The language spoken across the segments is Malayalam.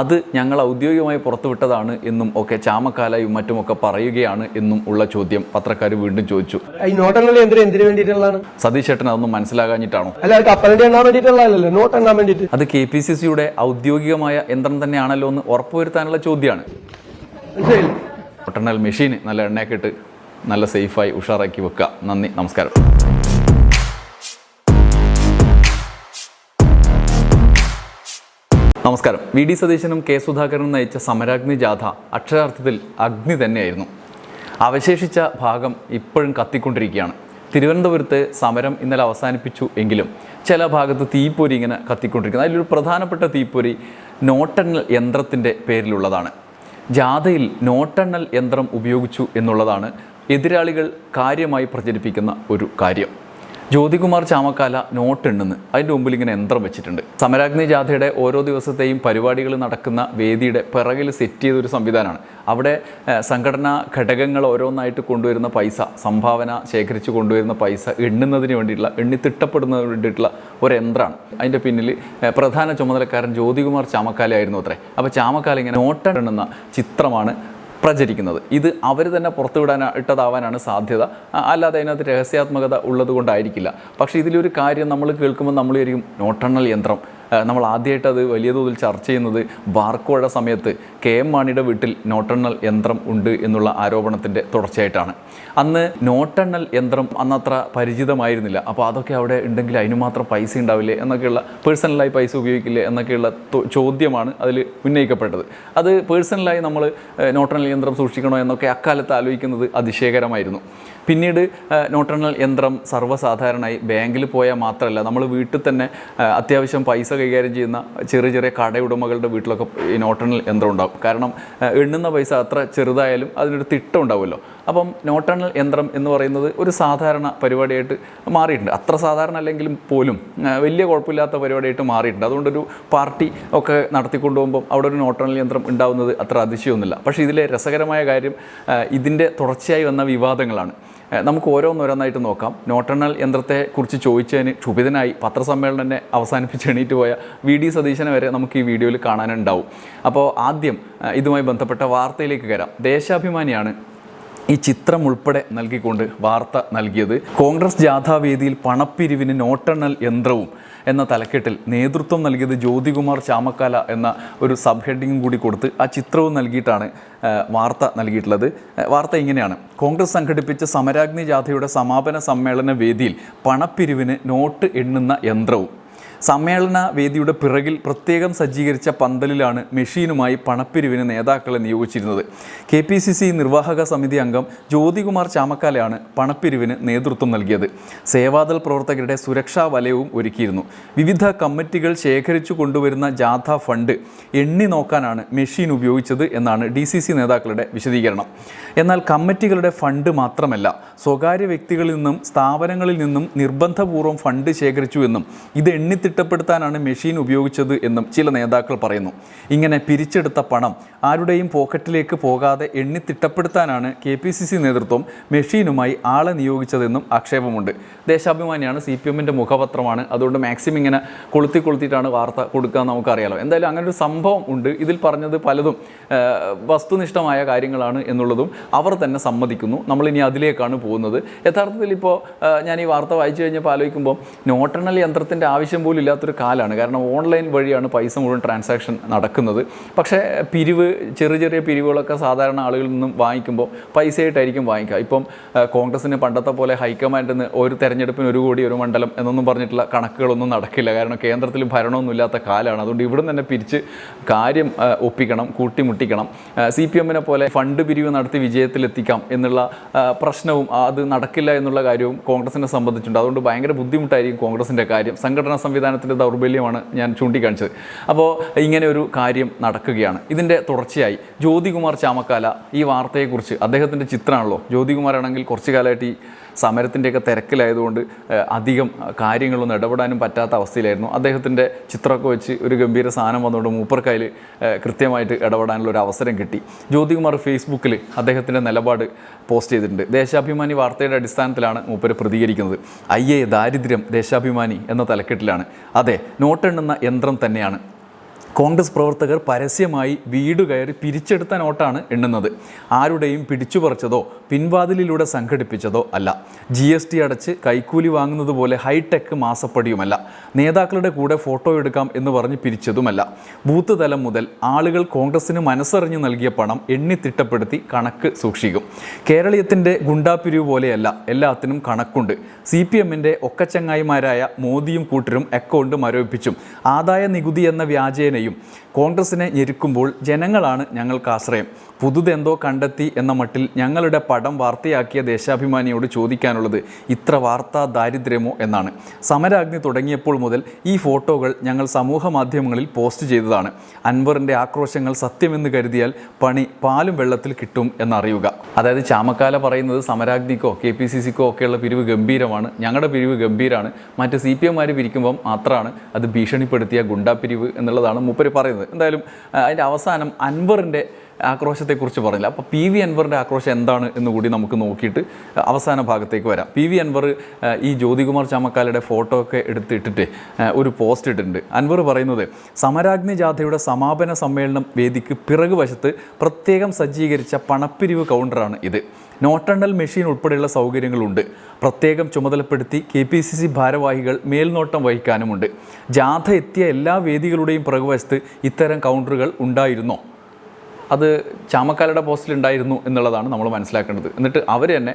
അത് ഞങ്ങൾ ഔദ്യോഗികമായി പുറത്തുവിട്ടതാണ് എന്നും ഒക്കെ ചാമക്കാലയും മറ്റുമൊക്കെ പറയുകയാണ് എന്നും ഉള്ള ചോദ്യം പത്രക്കാർ വീണ്ടും ചോദിച്ചു. ഈ നോട്ടെണ്ണൽ യന്ത്രം എന്തിനു വേണ്ടിയിട്ടുള്ളതാണ്? സതീഷ് ചേട്ടൻ അതൊന്നും മനസ്സിലാകാഞ്ഞിട്ടാണോ? അല്ല അത് കപ്പലിന്റെ എണ്ണാൻ വേണ്ടിയിട്ടുള്ളതല്ലോ നോട്ട് എണ്ണാൻ വേണ്ടിയിട്ട്. അത് കെ പി സി സിയുടെ ഔദ്യോഗികമായ യന്ത്രം തന്നെയാണല്ലോ എന്ന് ഉറപ്പുവരുത്താനുള്ള ചോദ്യമാണ്. നോട്ടെണ്ണൽ മെഷീൻ നല്ല എണ്ണയൊക്കെ ഇട്ട് നല്ല സേഫായി ഉഷാറാക്കി വെക്കുക. നന്ദി നമസ്കാരം. നമസ്കാരം. വി ഡി സതീശനും കെ സുധാകരനും നയിച്ച സമരാഗ്നി ജാഥ അക്ഷരാർത്ഥത്തിൽ അഗ്നി തന്നെയായിരുന്നു. അവശേഷിച്ച ഭാഗം ഇപ്പോഴും കത്തിക്കൊണ്ടിരിക്കുകയാണ്. തിരുവനന്തപുരത്ത് സമരം ഇന്നലെ അവസാനിപ്പിച്ചു എങ്കിലും ചില ഭാഗത്ത് തീപ്പൊരി ഇങ്ങനെ കത്തിക്കൊണ്ടിരിക്കുന്നു. അതിലൊരു പ്രധാനപ്പെട്ട തീപ്പൊരി നോട്ടെണ്ണൽ യന്ത്രത്തിന്റെ പേരിലുള്ളതാണ്. ജാഥയിൽ നോട്ടെണ്ണൽ യന്ത്രം ഉപയോഗിച്ചു എന്നുള്ളതാണ് എതിരാളികൾ കാര്യമായി പ്രചരിപ്പിക്കുന്ന ഒരു കാര്യം. ജ്യോതികുമാർ ചാമക്കാല നോട്ട് എണ്ണുന്നു അതിന്റെ മുമ്പിൽ ഇങ്ങനെ യന്ത്രം വെച്ചിട്ടുണ്ട്. സമരാഗ്നി ജാഥയുടെ ഓരോ ദിവസത്തെയും പരിപാടികൾ നടക്കുന്ന വേദിയുടെ പിറകിൽ സെറ്റ് ചെയ്തൊരു സംവിധാനമാണ്. അവിടെ സംഘടനാ ഘടകങ്ങൾ ഓരോന്നായിട്ട് കൊണ്ടുവരുന്ന പൈസ സംഭാവന ശേഖരിച്ച് കൊണ്ടുവരുന്ന പൈസ എണ്ണുന്നതിന് വേണ്ടിയിട്ടുള്ള എണ്ണി തിട്ടപ്പെടുന്നതിന് വേണ്ടിയിട്ടുള്ള ഒരു യന്ത്രമാണ്. അതിന്റെ പിന്നിൽ പ്രധാന ചുമതലക്കാരൻ ജ്യോതികുമാർ ചാമക്കാലയായിരുന്നു അത്രേ. അപ്പോൾ ചാമക്കാല ഇങ്ങനെ നോട്ടെണ്ണുന്ന ചിത്രമാണ് പ്രചരിക്കുന്നത്. ഇത് അവർ തന്നെ പുറത്തുവിടാൻ ഇട്ടതാവാനാണ് സാധ്യത. അല്ലാതെ അതിനകത്ത് രഹസ്യാത്മകത ഉള്ളത് കൊണ്ടായിരിക്കില്ല പക്ഷേ ഇതിലൊരു കാര്യം നമ്മൾ കേൾക്കുമ്പോൾ നമ്മൾ വിചാരിക്കും നോട്ടെണ്ണൽ യന്ത്രം. നമ്മൾ ആദ്യമായിട്ട് അത് വലിയ തോതിൽ ചർച്ച ചെയ്യുന്നത് ബാർക്കോഴ സമയത്ത് കെ എം മാണിയുടെ വീട്ടിൽ നോട്ടെണ്ണൽ യന്ത്രം ഉണ്ട് എന്നുള്ള ആരോപണത്തിന്റെ തുടർച്ചയായിട്ടാണ്. അന്ന് നോട്ടെണ്ണൽ യന്ത്രം അന്നത്ര പരിചിതമായിരുന്നില്ല. അപ്പോൾ അതൊക്കെ അവിടെ ഉണ്ടെങ്കിൽ അതിന് മാത്രം പൈസ ഉണ്ടാവില്ലേ എന്നൊക്കെയുള്ള പേഴ്സണലായി പൈസ ഉപയോഗിക്കില്ലേ എന്നൊക്കെയുള്ള ചോദ്യമാണ് അതിൽ ഉന്നയിക്കപ്പെട്ടത്. അത് പേഴ്സണലായി നമ്മൾ നോട്ടെണ്ണൽ യന്ത്രം സൂക്ഷിക്കണോ എന്നൊക്കെ അക്കാലത്ത് ആലോചിക്കുന്നത് അതിശയകരമായിരുന്നു. പിന്നീട് നോട്ടെണ്ണൽ യന്ത്രം സർവസാധാരണമായി ബാങ്കിൽ പോയാൽ മാത്രമല്ല നമ്മൾ വീട്ടിൽ തന്നെ അത്യാവശ്യം പൈസ കൈകാര്യം ചെയ്യുന്ന ചെറിയ ചെറിയ കടയുടമകളുടെ വീട്ടിലൊക്കെ ഈ നോട്ടെണ്ണൽ യന്ത്രം ഉണ്ടാകും. കാരണം എണ്ണുന്ന പൈസ അത്ര ചെറുതായാലും അതിനൊരു തിട്ടം ഉണ്ടാവുമല്ലോ. അപ്പം നോട്ടണൽ യന്ത്രം എന്ന് പറയുന്നത് ഒരു സാധാരണ പരിപാടിയായിട്ട് മാറിയിട്ടുണ്ട്. അത്ര സാധാരണ അല്ലെങ്കിലും പോലും വലിയ കുഴപ്പമില്ലാത്ത പരിപാടിയായിട്ട് മാറിയിട്ടുണ്ട്. അതുകൊണ്ടൊരു പാർട്ടി ഒക്കെ നടത്തിക്കൊണ്ടുപോകുമ്പം അവിടെ ഒരു നോട്ടണൽ യന്ത്രം ഉണ്ടാവുന്നത് അത്ര അതിശയമൊന്നുമില്ല. പക്ഷേ ഇതിലെ രസകരമായ കാര്യം ഇതിന്റെ തുടർച്ചയായി വന്ന വിവാദങ്ങളാണ്. നമുക്ക് ഓരോന്നോരോന്നായിട്ട് നോക്കാം. നോട്ടെണ്ണൽ യന്ത്രത്തെക്കുറിച്ച് ചോദിച്ചതിന് ക്ഷുഭിതനായി പത്രസമ്മേളനം തന്നെ അവസാനിപ്പിച്ച് എണീറ്റ് പോയ വി ഡി സതീശനെ വരെ നമുക്ക് ഈ വീഡിയോയിൽ കാണാനുണ്ടാവും. അപ്പോൾ ആദ്യം ഇതുമായി ബന്ധപ്പെട്ട വാർത്തയിലേക്ക് കയറാം. ദേശാഭിമാനിയാണ് ഈ ചിത്രം ഉൾപ്പെടെ നൽകിക്കൊണ്ട് വാർത്ത നൽകിയത് കോൺഗ്രസ് ജാഥാവേദിയിൽ പണപ്പിരിവിന് നോട്ടെണ്ണൽ യന്ത്രവും എന്ന തലക്കെട്ടിൽ നേതൃത്വം നൽകിയത് ജ്യോതികുമാർ ചാമക്കാല എന്ന ഒരു സബ് ഹെഡിങ്ങും കൂടി കൊടുത്ത് ആ ചിത്രവും നൽകിയിട്ടാണ് വാർത്ത നൽകിയിട്ടുള്ളത്. വാർത്ത ഇങ്ങനെയാണ്. കോൺഗ്രസ് സംഘടിപ്പിച്ച സമരാഗ്നി ജാഥയുടെ സമാപന സമ്മേളന വേദിയിൽ പണപ്പിരിവിന് നോട്ട് എണ്ണുന്ന യന്ത്രവും സമ്മേളന വേദിയുടെ പിറകിൽ പ്രത്യേകം സജ്ജീകരിച്ച പന്തലിലാണ് മെഷീനുമായി പണപ്പിരിവിന് നേതാക്കളെ നിയോഗിച്ചിരുന്നത്. കെ പി സി സി നിർവാഹക സമിതി അംഗം ജ്യോതികുമാർ ചാമക്കാലയാണ് പണപ്പിരിവിന് നേതൃത്വം നൽകിയത്. സേവാദൾ പ്രവർത്തകരുടെ സുരക്ഷാ വലയവും ഒരുക്കിയിരുന്നു. വിവിധ കമ്മിറ്റികൾ ശേഖരിച്ചു കൊണ്ടുവരുന്ന ജാഥ ഫണ്ട് എണ്ണി നോക്കാനാണ് മെഷീൻ ഉപയോഗിച്ചത് എന്നാണ് ഡി സി സി നേതാക്കളുടെ വിശദീകരണം. എന്നാൽ കമ്മിറ്റികളുടെ ഫണ്ട് മാത്രമല്ല സ്വകാര്യ വ്യക്തികളിൽ നിന്നും സ്ഥാപനങ്ങളിൽ നിന്നും നിർബന്ധപൂർവം ഫണ്ട് ശേഖരിച്ചു എന്നും ഇത് എണ്ണിത്തിട്ടപ്പെടുത്താനാണ് മെഷീൻ ഉപയോഗിച്ചത് എന്നും ചില നേതാക്കൾ പറയുന്നു. ഇങ്ങനെ പിരിച്ചെടുത്ത പണം ആരുടെയും പോക്കറ്റിലേക്ക് പോകാതെ എണ്ണി തിട്ടപ്പെടുത്താനാണ് കെ പി സി സി നേതൃത്വം മെഷീനുമായി ആളെ നിയോഗിച്ചതെന്നും ആക്ഷേപമുണ്ട്. ദേശാഭിമാനിയാണ് സി പി എമ്മിന്റെ മുഖപത്രമാണ്. അതുകൊണ്ട് മാക്സിമം ഇങ്ങനെ കൊളുത്തി കൊളുത്തിയിട്ടാണ് വാർത്ത കൊടുക്കുക നമുക്കറിയാലോ. എന്തായാലും അങ്ങനെ ഒരു സംഭവം ഉണ്ട്. ഇതിൽ പറഞ്ഞത് പലതും വസ്തുനിഷ്ഠമായ കാര്യങ്ങളാണ് എന്നുള്ളതും അവർ തന്നെ സമ്മതിക്കുന്നു. നമ്മളിനി അതിലേക്കാണ് പോകുന്നത്. യഥാർത്ഥത്തിൽ ഇപ്പോൾ ഞാൻ ഈ വാർത്ത വായിച്ചു കഴിഞ്ഞപ്പോൾ ആലോചിക്കുമ്പോൾ നോട്ടെണ്ണൽ യന്ത്രത്തിന്റെ ആവശ്യം ഇല്ലാത്തൊരു കാലമാണ് കാരണം ഓൺലൈൻ വഴിയാണ് പൈസ മുഴുവൻ ട്രാൻസാക്ഷൻ നടക്കുന്നത്. പക്ഷേ പിരിവ് ചെറിയ ചെറിയ പിരിവുകളൊക്കെ സാധാരണ ആളുകളിൽ നിന്നും വാങ്ങിക്കുമ്പോൾ പൈസയായിട്ടായിരിക്കും വാങ്ങിക്കുക. ഇപ്പം കോൺഗ്രസിന് പണ്ടത്തെ പോലെ ഹൈക്കമാൻഡിൽ നിന്ന് ഒരു തെരഞ്ഞെടുപ്പിന് ഒരു കോടി ഒരു മണ്ഡലം എന്നൊന്നും പറഞ്ഞിട്ടുള്ള കണക്കുകളൊന്നും നടക്കില്ല. കാരണം കേന്ദ്രത്തിൽ ഭരണമൊന്നും ഇല്ലാത്ത കാലമാണ് അതുകൊണ്ട് ഇവിടെ തന്നെ പിരിച്ച് കാര്യം ഒപ്പിക്കണം കൂട്ടിമുട്ടിക്കണം. സി പി എമ്മിനെ പോലെ ഫണ്ട് പിരിവ് നടത്തി വിജയത്തിലെത്തിക്കാം എന്നുള്ള പ്രശ്നവും അത് നടക്കില്ല എന്നുള്ള കാര്യവും കോൺഗ്രസിനെ സംബന്ധിച്ചുണ്ട് അതുകൊണ്ട് ഭയങ്കര ബുദ്ധിമുട്ടായിരിക്കും കോൺഗ്രസിന്റെ കാര്യം. സംഘടനാ സംവിധാനത്തിന്റെ ദൗർബല്യമാണ് ഞാൻ ചൂണ്ടിക്കാണിച്ചത്. അപ്പോൾ ഇങ്ങനെ ഒരു കാര്യം നടക്കുകയാണ്. ഇതിന്റെ തുടർച്ചയായി ജ്യോതികുമാർ ചാമക്കാല ഈ വാർത്തയെക്കുറിച്ച് അദ്ദേഹത്തിന്റെ ചിത്രമാണല്ലോ. ജ്യോതികുമാരാണെങ്കിൽ കുറച്ച് കാലമായിട്ട് ഈ സമരത്തിന്റെയൊക്കെ തിരക്കിലായതുകൊണ്ട് അധികം കാര്യങ്ങളൊന്നും ഇടപെടാനും പറ്റാത്ത അവസ്ഥയിലായിരുന്നു. അദ്ദേഹത്തിന്റെ ചിത്രമൊക്കെ വെച്ച് ഒരു ഗംഭീര സാധനം വന്നുകൊണ്ട് മൂപ്പർക്കതിൽ കൃത്യമായിട്ട് ഇടപെടാനുള്ള ഒരു അവസരം കിട്ടി. ജ്യോതികുമാർ ഫേസ്ബുക്കിൽ അദ്ദേഹത്തിന്റെ നിലപാട് പോസ്റ്റ് ചെയ്തിട്ടുണ്ട്. ദേശാഭിമാനി വാർത്തയുടെ അടിസ്ഥാനത്തിലാണ് മൂപ്പർ പ്രതികരിക്കുന്നത്. അയ്യേ ദാരിദ്ര്യം ദേശാഭിമാനി എന്ന തലക്കെട്ടിലാണ്. അതെ നോട്ടെണ്ണുന്ന യന്ത്രം തന്നെയാണ്. കോൺഗ്രസ് പ്രവർത്തകർ പരസ്യമായി വീട് കയറി പിരിച്ചെടുത്ത നോട്ടാണ് എണ്ണുന്നത്. ആരുടെയും പിടിച്ചുപറിച്ചതോ പിൻവാതിലിലൂടെ സംഘടിപ്പിച്ചതോ അല്ല. ജി എസ് ടി അടച്ച് കൈക്കൂലി വാങ്ങുന്നത് പോലെ ഹൈടെക് മാസപ്പടിയുമല്ല. നേതാക്കളുടെ കൂടെ ഫോട്ടോ എടുക്കാം എന്ന് പറഞ്ഞ് പിരിച്ചതുമല്ല. ബൂത്ത് തലം മുതൽ ആളുകൾ കോൺഗ്രസിന് മനസ്സറിഞ്ഞ് നൽകിയ പണം എണ്ണിത്തിട്ടപ്പെടുത്തി കണക്ക് സൂക്ഷിക്കും. കേരളീയത്തിന്റെ ഗുണ്ടാപ്പിരിവ് പോലെയല്ല എല്ലാത്തിനും കണക്കുണ്ട്. സി പി എമ്മിന്റെ ഒക്കച്ചങ്ങായിമാരായ മോദിയും കൂട്ടരും അക്കൗണ്ട് മരവിപ്പിച്ചും. ആദായ നികുതി എന്ന വ്യാജേനയും കോൺഗ്രസിനെ ഞെരുക്കുമ്പോൾ ജനങ്ങളാണ് ഞങ്ങൾക്ക് ആശ്രയം. പുതുതെന്തോ കണ്ടെത്തി എന്ന മട്ടിൽ ഞങ്ങളുടെ പടം വാർത്തയാക്കിയ ദേശാഭിമാനിയോട് ചോദിക്കാനുള്ളത് ഇത്ര വാർത്താ ദാരിദ്ര്യമോ എന്നാണ്. സമരാഗ്നി തുടങ്ങിയപ്പോൾ മുതൽ ഈ ഫോട്ടോകൾ ഞങ്ങൾ സമൂഹ മാധ്യമങ്ങളിൽ പോസ്റ്റ് ചെയ്തതാണ്. അൻവറിന്റെ ആക്രോശങ്ങൾ സത്യമെന്ന് കരുതിയാൽ പണി പാലും വെള്ളത്തിൽ കിട്ടും എന്നറിയുക. അതായത് ചാമക്കാല പറയുന്നത് സമരാഗ്നിക്കോ കെ പി സി സിക്കോ ഒക്കെയുള്ള പിരിവ് ഗംഭീരമാണ്. ഞങ്ങളുടെ പിരിവ് ഗംഭീരമാണ് മറ്റ് സി പി എംമാർ പിരിക്കുമ്പം മാത്രമാണ് അത് ഭീഷണിപ്പെടുത്തിയ ഗുണ്ടാ പിരിവ് എന്നുള്ളതാണ് മൂപ്പര് പറയുന്നത്. എന്തായാലും അതിന്റെ അവസാനം അൻവറിന്റെ ആക്രോശത്തെക്കുറിച്ച് പറഞ്ഞില്ല അപ്പോൾ പി വി അൻവറിന്റെ ആക്രോശം എന്താണ് എന്ന് കൂടി നമുക്ക് നോക്കിയിട്ട് അവസാന ഭാഗത്തേക്ക് വരാം. പി വി അൻവർ ഈ ജ്യോതികുമാർ ചാമക്കാലയുടെ ഫോട്ടോ ഒക്കെ എടുത്തിട്ടിട്ട് ഒരു പോസ്റ്റ് ഇട്ടിട്ടുണ്ട്. അൻവർ പറയുന്നത് സമരാഗ്നി ജാഥയുടെ സമാപന സമ്മേളനം വേദിക്ക് പിറകുവശത്ത് പ്രത്യേകം സജ്ജീകരിച്ച പണപ്പിരിവ് കൗണ്ടറാണ് ഇത്. നോട്ടെണ്ണൽ മെഷീൻ ഉൾപ്പെടെയുള്ള സൗകര്യങ്ങളുണ്ട്. പ്രത്യേകം ചുമതലപ്പെടുത്തി കെ പി സി സി ഭാരവാഹികൾ മേൽനോട്ടം വഹിക്കാനുമുണ്ട്. ജാഥ എത്തിയ എല്ലാ വേദികളുടെയും പിറകുവശത്ത് ഇത്തരം കൗണ്ടറുകൾ ഉണ്ടായിരുന്നോ? അത് ചാമക്കാലയുടെ പോസ്റ്റിൽ ഉണ്ടായിരുന്നു എന്നുള്ളതാണ് നമ്മൾ മനസ്സിലാക്കേണ്ടത്. എന്നിട്ട് അവർ തന്നെ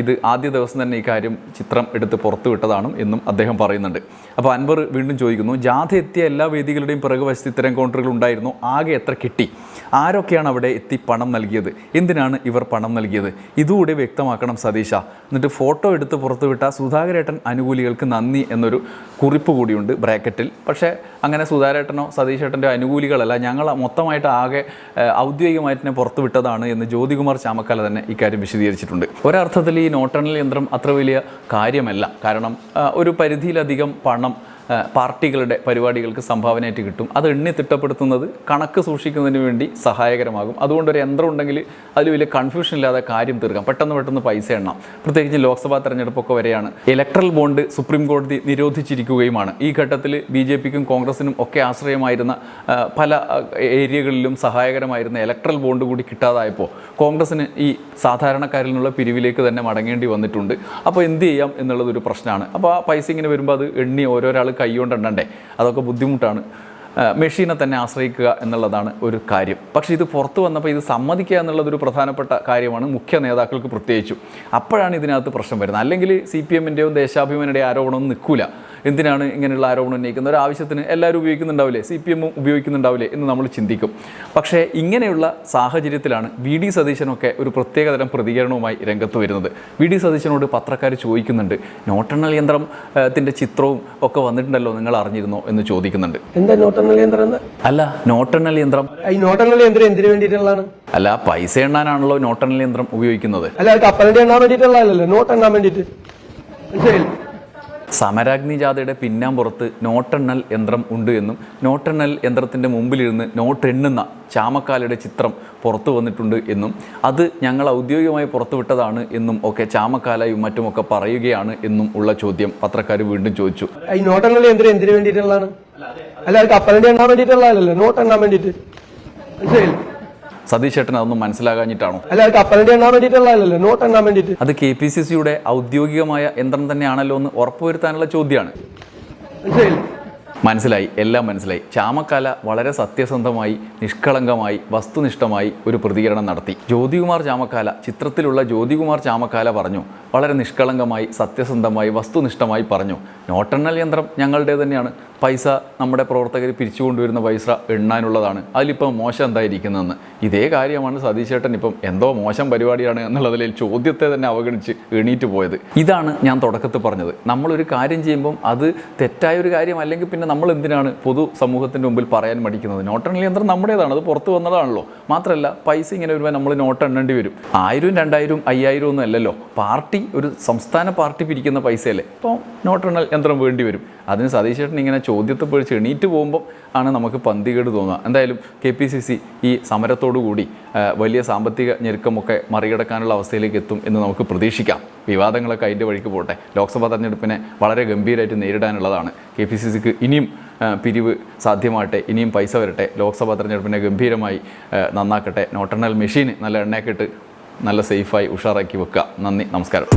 ഇത് ആദ്യ ദിവസം തന്നെ ഈ കാര്യം ചിത്രം എടുത്ത് പുറത്തു വിട്ടതാണ് എന്നും അദ്ദേഹം പറയുന്നുണ്ട്. അപ്പോൾ അൻവർ വീണ്ടും ചോദിക്കുന്നു ജാഥ എത്തിയ എല്ലാ വേദികളുടെയും പിറകുവശത്ത് ഇത്തരം കൗണ്ടറുകൾ ഉണ്ടായിരുന്നു? ആകെ എത്ര കിട്ടി? ആരൊക്കെയാണ് അവിടെ എത്തി പണം നൽകിയത്? എന്തിനാണ് ഇവർ പണം നൽകിയത്? ഇതുകൂടി വ്യക്തമാക്കണം സതീഷ എന്നിട്ട് ഫോട്ടോ എടുത്ത് പുറത്തുവിട്ട സുധാകരേട്ടൻ അനുകൂലികൾക്ക് നന്ദി എന്നൊരു കുറിപ്പ് കൂടിയുണ്ട് ബ്രാക്കറ്റിൽ. പക്ഷേ അങ്ങനെ സുധാകരേട്ടനോ സതീഷേട്ടന്റെ അനുകൂലികളല്ല ഞങ്ങൾ മൊത്തമായിട്ട് ആകെ ഏഹ്, ഔദ്യോഗികമായിട്ട് തന്നെ പുറത്തുവിട്ടതാണ് എന്ന് ജ്യോതികുമാർ ചാമക്കാല തന്നെ ഇക്കാര്യം വിശദീകരിച്ചിട്ടുണ്ട്. ഒരർത്ഥത്തിൽ ഈ നോട്ടെണ്ണൽ യന്ത്രം അത്ര വലിയ കാര്യമല്ല. കാരണം ഒരു പരിധിയിലധികം പണം പാർട്ടികളുടെ പരിപാടികൾക്ക് സംഭാവനയായിട്ട് കിട്ടും. അത് എണ്ണി തിട്ടപ്പെടുത്തുന്നത് കണക്ക് സൂക്ഷിക്കുന്നതിന് വേണ്ടി സഹായകരമാകും. അതുകൊണ്ട് ഒരു യന്ത്രം ഉണ്ടെങ്കിൽ അതിൽ വലിയ കൺഫ്യൂഷൻ ഇല്ലാതെ കാര്യം തീർക്കാം. പെട്ടെന്ന് പെട്ടെന്ന് പൈസ എണ്ണാം. പ്രത്യേകിച്ച് ലോക്സഭാ തെരഞ്ഞെടുപ്പൊക്കെ വരെയാണ് ഇലക്ട്രൽ ബോണ്ട് സുപ്രീം കോടതി നിരോധിച്ചിരിക്കുകയുമാണ്. ഈ ഘട്ടത്തിൽ ബി ജെ പിക്കും കോൺഗ്രസിനും ഒക്കെ ആശ്രയമായിരുന്ന പല ഏരിയകളിലും സഹായകരമായിരുന്ന ഇലക്ട്രൽ ബോണ്ട് കൂടി കിട്ടാതായപ്പോൾ കോൺഗ്രസിന് ഈ സാധാരണക്കാരിൽ നിന്നുള്ള പിരിവിലേക്ക് തന്നെ മടങ്ങേണ്ടി വന്നിട്ടുണ്ട്. അപ്പോൾ എന്ത് ചെയ്യാം എന്നുള്ളത് ഒരു പ്രശ്നമാണ്. അപ്പോൾ ആ പൈസ ഇങ്ങനെ വരുമ്പോൾ അത് എണ്ണി ഓരോരാൾ കൈകൊണ്ട് എണ്ണണ്ടേ അതൊക്കെ ബുദ്ധിമുട്ടാണ്. മെഷീനെ തന്നെ ആശ്രയിക്കുക എന്നുള്ളതാണ് ഒരു കാര്യം. പക്ഷേ ഇത് പുറത്ത് വന്നപ്പോൾ ഇത് സമ്മതിക്കുക എന്നുള്ളതൊരു പ്രധാനപ്പെട്ട കാര്യമാണ്. മുഖ്യ നേതാക്കൾക്ക് പ്രത്യേകിച്ചും. അപ്പോഴാണ് ഇതിനകത്ത് പ്രശ്നം വരുന്നത്. അല്ലെങ്കിൽ സി പി എമ്മിന്റെയോ ദേശാഭിമാനിയുടെയോ ആരോപണമൊന്നും നിൽക്കില്ല എന്തിനാണ് ഇങ്ങനെയുള്ള ആരോപണം ഉന്നയിക്കുന്നത്? ഒരു ആവശ്യത്തിന് എല്ലാവരും ഉപയോഗിക്കുന്നുണ്ടാവില്ലേ? സി പി എമ്മും ഉപയോഗിക്കുന്നുണ്ടാവില്ലേ എന്ന് നമ്മൾ ചിന്തിക്കും. പക്ഷേ ഇങ്ങനെയുള്ള സാഹചര്യത്തിലാണ് വി ഡി സതീശനൊക്കെ ഒരു പ്രത്യേകതരം പ്രതികരണവുമായി രംഗത്ത് വരുന്നത്. വി ഡി സതീശനോട് പത്രക്കാർ ചോദിക്കുന്നുണ്ട് നോട്ടെണ്ണൽ യന്ത്രം ത്തിന്റെ ചിത്രവും ഒക്കെ വന്നിട്ടുണ്ടല്ലോ നിങ്ങൾ അറിഞ്ഞിരുന്നോ? എന്ന് ചോദിക്കുന്നുണ്ട്. എന്താ നോട്ടെണ്ണൽ യന്ത്രം അല്ല നോട്ടെണ്ണൽ യന്ത്രം. ഈ നോട്ടെണ്ണൽ യന്ത്രം എന്തിനു വേണ്ടിയിട്ടുള്ളതാണ്? അല്ല പൈസ എണ്ണാനാണല്ലോ നോട്ടെണ്ണൽ യന്ത്രം ഉപയോഗിക്കുന്നത്. അല്ല കപ്പലിന്റെ എണ്ണാൻ വേണ്ടിയിട്ടുള്ളതല്ലോ നോട്ട് എണ്ണാൻ വേണ്ടിയിട്ട്. മനസ്സിലായില്ലേ സമരാഗ്നി ജാഥയുടെ പിന്നാമ്പുറത്ത് നോട്ടെണ്ണൽ യന്ത്രം ഉണ്ട് എന്നും നോട്ടെണ്ണൽ യന്ത്രത്തിന്റെ മുമ്പിലിരുന്ന് നോട്ട് എണ്ണുന്ന ചാമക്കാലയുടെ ചിത്രം പുറത്തു വന്നിട്ടുണ്ട് എന്നും അത് ഞങ്ങൾ ഔദ്യോഗികമായി പുറത്തുവിട്ടതാണ് എന്നും ഒക്കെ ചാമക്കാലയും മറ്റുമൊക്കെ പറയുകയാണ് എന്നും ഉള്ള ചോദ്യം പത്രക്കാർ വീണ്ടും ചോദിച്ചു. ഈ നോട്ടെണ്ണൽ യന്ത്രം എന്തിനു വേണ്ടിയിട്ടുള്ളതാണ്? അല്ല അത് കപ്പലണ്ടി എണ്ണാൻ വേണ്ടിയിട്ടുള്ളതല്ലോ നോട്ട് എണ്ണാൻ വേണ്ടിയിട്ട് സതീഷ് ചേട്ടൻ അതൊന്നും മനസ്സിലാകാഞ്ഞിട്ടാണോ? അല്ല കപ്പലിന്റെ എണ്ണാൻ വേണ്ടിയിട്ടുള്ളതല്ലോ നോട്ട് എണ്ണാൻ വേണ്ടിട്ട് അത് കെ പി സി സിയുടെ ഔദ്യോഗികമായ യന്ത്രം തന്നെയാണല്ലോ എന്ന് ഉറപ്പുവരുത്താനുള്ള ചോദ്യമാണ്. മനസ്സിലായില്ലേ മനസ്സിലായി എല്ലാം മനസ്സിലായി. ചാമക്കാല വളരെ സത്യസന്ധമായി നിഷ്കളങ്കമായി വസ്തുനിഷ്ഠമായി ഒരു പ്രതികരണം നടത്തി. ജ്യോതികുമാർ ചാമക്കാല ചിത്രത്തിലുള്ള ജ്യോതികുമാർ ചാമക്കാല പറഞ്ഞു. വളരെ നിഷ്കളങ്കമായി സത്യസന്ധമായി വസ്തുനിഷ്ഠമായി പറഞ്ഞു. നോട്ടെണ്ണൽ യന്ത്രം ഞങ്ങളുടെ തന്നെയാണ്. പൈസ നമ്മുടെ പ്രവർത്തകർ പിരിച്ചു കൊണ്ടുവരുന്ന പൈസ എണ്ണാനുള്ളതാണ്. അതിലിപ്പം മോശം എന്തായിരിക്കുന്നതെന്ന്. ഇതേ കാര്യമാണ് സതീശേട്ടൻ ഇപ്പം എന്തോ മോശം പരിപാടിയാണ് എന്നുള്ളതിൽ ചോദ്യത്തെ തന്നെ അവഗണിച്ച് എണീറ്റ് പോയത്. ഇതാണ് ഞാൻ തുടക്കത്തിൽ പറഞ്ഞത്. നമ്മളൊരു കാര്യം ചെയ്യുമ്പം അത് തെറ്റായ ഒരു കാര്യം അല്ലെങ്കിൽ പിന്നെ നമ്മൾ എന്തിനാണ് പൊതു സമൂഹത്തിന്റെ മുമ്പിൽ പറയാൻ മടിക്കുന്നത്? നോട്ടെണ്ണൽ യന്ത്രം നമ്മുടേതാണ് അത് പുറത്ത് വന്നതാണല്ലോ. മാത്രമല്ല പൈസ ഇങ്ങനെ വരുമ്പോൾ നമ്മൾ നോട്ട് എണ്ണേണ്ടി വരും. ആയിരവും രണ്ടായിരവും അയ്യായിരവും ഒന്നും അല്ലല്ലോ. പാർട്ടി ഒരു സംസ്ഥാന പാർട്ടി പിരിക്കുന്ന പൈസയല്ലേ? അപ്പോൾ നോട്ടെണ്ണൽ യന്ത്രം വേണ്ടി വരും. അതിന് സതീശേട്ടൻ ഇങ്ങനെ ചോദ്യത്തെ പൊഴിച്ച് എണീറ്റ് പോകുമ്പം ആണ് നമുക്ക് പന്തികേട് തോന്നുക. എന്തായാലും കെ പി സി സി ഈ സമരത്തോടു കൂടി വലിയ സാമ്പത്തിക ഞെരുക്കമൊക്കെ മറികടക്കാനുള്ള അവസ്ഥയിലേക്ക് എത്തും എന്ന് നമുക്ക് പ്രതീക്ഷിക്കാം. വിവാദങ്ങളൊക്കെ അതിന്റെ വഴിക്ക് പോട്ടെ. ലോക്സഭാ തെരഞ്ഞെടുപ്പിനെ വളരെ ഗംഭീരമായിട്ട് നേരിടാനുള്ളതാണ് കെ പി സി സിക്ക് ഇനിയും പിരിവ് സാധ്യമാകട്ടെ ഇനിയും പൈസ വരട്ടെ ലോക്സഭാ തെരഞ്ഞെടുപ്പിനെ ഗംഭീരമായി നന്നാക്കട്ടെ നോട്ടെണ്ണൽ മെഷീൻ നല്ല എണ്ണയൊക്കെ ഇട്ട് നല്ല സേഫായി ഉഷാറാക്കി വെക്കുക. നന്ദി നമസ്കാരം.